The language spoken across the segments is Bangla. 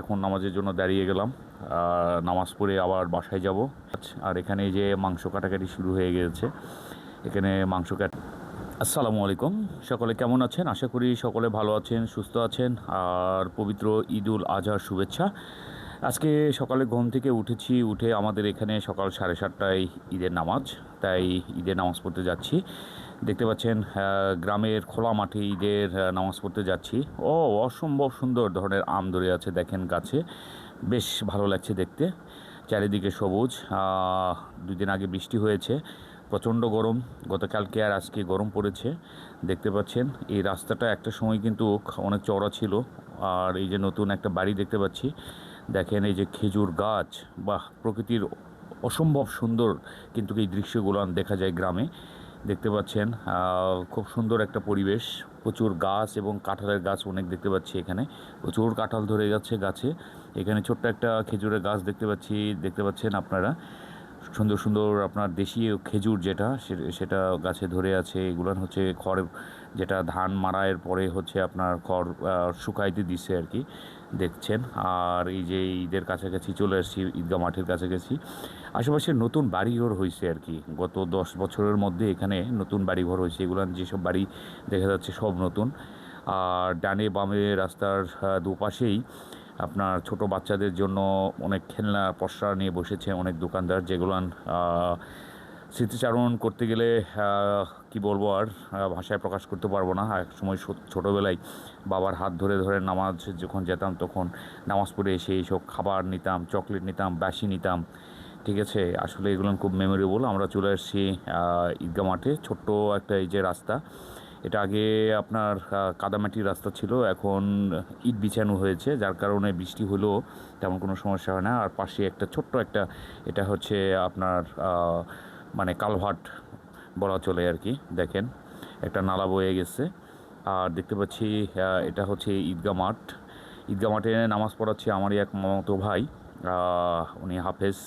এখন নামাজের জন্য দাঁড়িয়ে গেলাম। নামাজ পড়ে আবার বাসায় যাব। আর এখানে যে মাংস কাটাকাটি শুরু হয়ে গেছে। এখানে মাংস কাট আসসালামু আলাইকুম। সকলে কেমন আছেন? আশা করি সকলে ভালো আছেন, সুস্থ আছেন। আর পবিত্র ঈদুল আজহার শুভেচ্ছা। আজকে সকালে ঘুম থেকে উঠেছি, উঠে আমাদের এখানে সকাল সাড়ে সাতটায় ঈদের নামাজ। তাই ঈদের নামাজ পড়তে যাচ্ছি। দেখতে পাচ্ছেন গ্রামের খোলা মাঠে ঈদের নামাজ পড়তে যাচ্ছি। ও, অসম্ভব সুন্দর ধরনের আম ধরে আছে দেখেন গাছে। বেশ ভালো লাগছে দেখতে। চারিদিকে সবুজ। দুই দিন আগে বৃষ্টি হয়েছে। প্রচণ্ড গরম। গতকালকে আর আজকে গরম পড়েছে। দেখতে পাচ্ছেন, এই রাস্তাটা একটা সময় কিন্তু অনেক চওড়া ছিল। আর এই যে নতুন একটা বাড়ি দেখতে পাচ্ছি। দেখেন এই যে খেজুর গাছ। বাহ, প্রকৃতির অসম্ভব সুন্দর কিন্তু এই দৃশ্যগুলো দেখা যায় গ্রামে। দেখতে পাচ্ছেন খুব সুন্দর একটা পরিবেশ। প্রচুর গাছ এবং কাঁঠালের গাছ অনেক দেখতে পাচ্ছি এখানে। প্রচুর কাঁঠাল ধরে যাচ্ছে গাছে। এখানে ছোট্ট একটা খেজুরের গাছ দেখতে পাচ্ছি, দেখতে পাচ্ছেন আপনারা। সুন্দর সুন্দর আপনার দেশীয় খেজুর যেটা সেটা গাছে ধরে আছে। এগুলো হচ্ছে খড়, যেটা ধান মারাইয়ের পরে হচ্ছে আপনার খড় শুকাইতে দিছে আর কি, দেখছেন। আর এই যে ঈদের কাছাকাছি চলে আসছি, ঈদগাহ মাঠের কাছাকাছি। আশেপাশে নতুন বাড়িঘর হয়েছে আর কি। গত দশ বছরের মধ্যে এখানে নতুন বাড়িঘর হয়েছে এগুলো যেসব বাড়ি দেখা যাচ্ছে সব নতুন। আর ডানে বামে রাস্তার দুপাশেই আপনার ছোট বাচ্চাদের জন্য অনেক খেলনা, পসরা নিয়ে বসেছে অনেক দোকানদার যেগুলো স্মৃতিচারণ করতে গেলে কি বলব আর ভাষায় প্রকাশ করতে পারব না। এক সময় ছোটোবেলায় বাবার হাত ধরে ধরে নামাজ যখন যেতাম, তখন নামাজ পড়ে এসে এইসব খাবার নিতাম, চকলেট নিতাম বাসি নিতাম। ঠিক আছে, আসলে এগুলো খুব মেমোরেবল আমরা চলে এসেছি ঈদগা মাঠে। ছোট্ট একটা এই যে রাস্তা এটা আগে আপনার কাদামাটির রাস্তা ছিল, এখন ইট বিছানো হয়েছে, যার কারণে বৃষ্টি হলেও তেমন কোনো সমস্যা হয় না। আর পাশে একটা ছোট্ট একটা, এটা হচ্ছে আপনার মানে কালভার্ট বলা চলে আর কি, দেখেন, একটা নালা বয়ে গেছে। আর দেখতে পাচ্ছি এটা হচ্ছে ঈদগা মাঠ। ঈদগা মাঠে নামাজ পড়াচ্ছে আমারই এক মতো ভাই উনি হাফেজ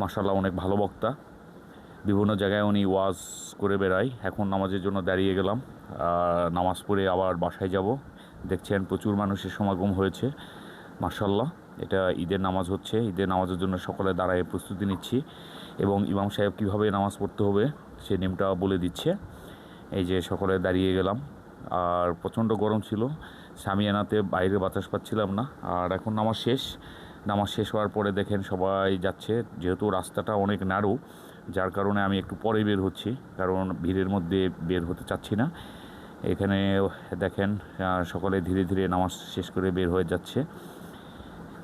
মাসাল্লাহ অনেক ভালো বক্তা। বিভিন্ন জায়গায় উনি ওয়াজ করে বেড়ায় এখন নামাজের জন্য দাঁড়িয়ে গেলাম। নামাজ পড়ে আবার বাসায় যাব। দেখছেন প্রচুর মানুষের সমাগম হয়েছে। মার্শাল্লাহ এটা ঈদের নামাজ হচ্ছে। ঈদের নামাজের জন্য সকলে দাঁড়ায় প্রস্তুতি নিচ্ছি। এবং ইমাম সাহেব কীভাবে নামাজ পড়তে হবে, সে নিয়মটা বলে দিচ্ছে। এই যে সকলে দাঁড়িয়ে গেলাম। আর প্রচণ্ড গরম ছিল। সামিয়ানাতে বাইরে বাতাস পাচ্ছিলাম না। আর এখন নামাজ শেষ। নামাজ শেষ হওয়ার পরে দেখেন সবাই যাচ্ছে। যেহেতু রাস্তাটা অনেক নাড়ু যার কারণে আমি একটু পরে বের হচ্ছি, কারণ ভিড়ের মধ্যে বের হতে চাচ্ছি না। এখানে দেখেন সকলে ধীরে ধীরে নামাজ শেষ করে বের হয়ে যাচ্ছে।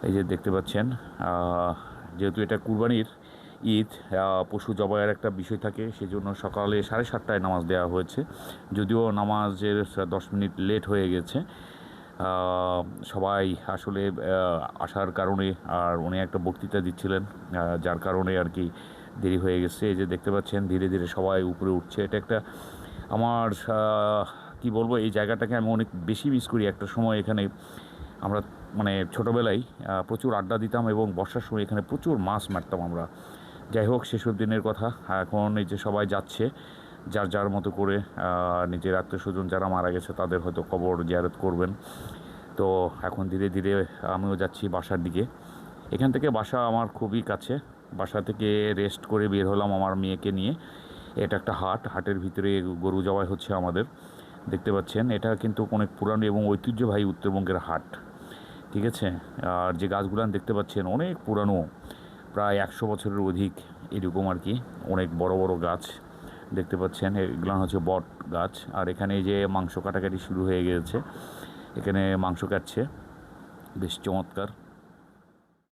এই যে দেখতে পাচ্ছেন যেহেতু এটা কুরবানির ঈদ পশু জবাইয়ের একটা বিষয় থাকে, সেজন্য সকালে সাড়ে সাতটায় নামাজ দেওয়া হয়েছে। যদিও নামাজের দশ মিনিট লেট হয়ে গেছে সবাই আসলে আসার কারণে আর উনি একটা বক্তৃতা দিচ্ছিলেন যার কারণে আর কি দেরি হয়ে গেছে, এই যে দেখতে পাচ্ছেন ধীরে ধীরে সবাই উপরে উঠছে। এটা একটা আমার কি বলব, এই জায়গাটাকে আমি অনেক বেশি মিস করি। একটা সময় এখানে আমরা মানে ছোটোবেলায় প্রচুর আড্ডা দিতাম এবং বর্ষার সময় এখানে প্রচুর মাছ মারতাম আমরা। যাই হোক সেসব দিনের কথা। এখন এই যে সবাই যাচ্ছে, যার যার মতো করে নিজের আত্মীয় স্বজন যারা মারা গেছে, তাদের হয়তো কবর জিয়ারত করবেন। তো এখন ধীরে ধীরে আমিও যাচ্ছি বাসার দিকে। এখান থেকে বাসা আমার খুবই কাছে। বাসা থেকে রেস্ট করে বের হলাম আমার মেয়েকে নিয়ে। এটা একটা হাট, হাটের ভিতরে গরু জবাই হচ্ছে আমাদের। দেখতে পাচ্ছেন, এটা কিন্তু অনেক পুরানো এবং ঐতিহ্যবাহী উত্তরবঙ্গের হাট, ঠিক আছে? আর যে গাছগুলো দেখতে পাচ্ছেন, অনেক পুরানো, প্রায় একশো বছরের অধিক এরকম আর কি, অনেক বড় বড় গাছ দেখতে পাচ্ছেন। এগুলো হচ্ছে বট গাছ, আর এখানে যে মাংস কাটাকাটি শুরু হয়ে গেছে, এখানে মাংস কাটছে, বেশ চমৎকার।